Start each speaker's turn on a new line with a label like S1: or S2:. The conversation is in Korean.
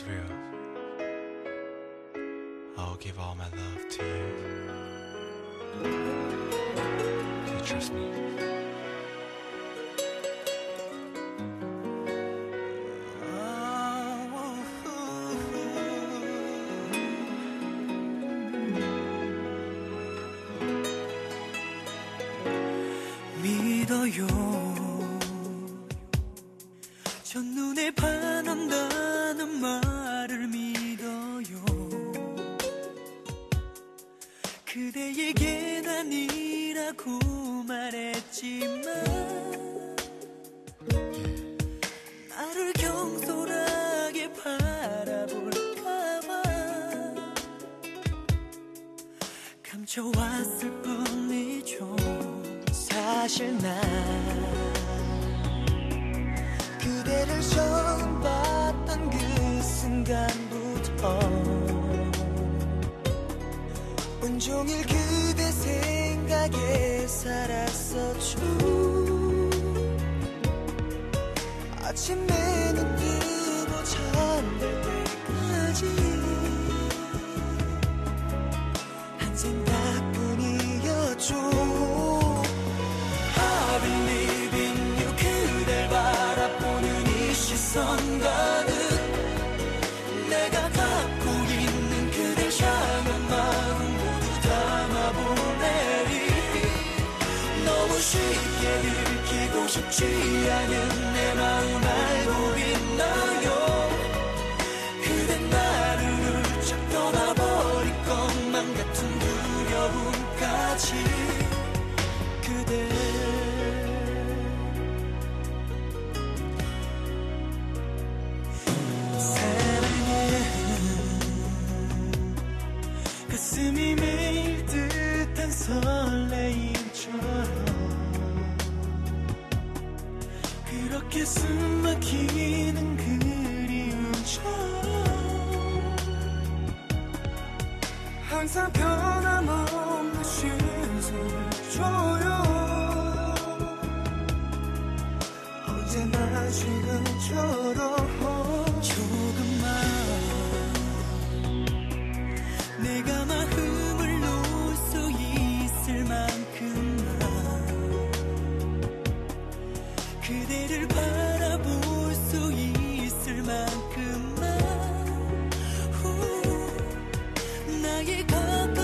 S1: is real. I'll give all my love to you. Do you trust me?
S2: 믿어요 그대에게 난 이라고 말했지만 나를 경솔하게 바라볼까봐 감춰왔을 뿐이죠 사실 난 그대를 처 아침에 않은 내 마음 알고 있나요? 그댄 나를 훌쩍 떠나버릴 것만 같은 두려움까지 그대 사랑해. 가슴이 매일 듯한 설레임 가슴 막히는 그리움처럼.
S3: 항상 변함없는 쉰
S2: 손을
S3: 줘요
S2: 언제나
S3: 지금처럼.
S2: 바라볼 수 있을 만큼만. 후, 나의 가까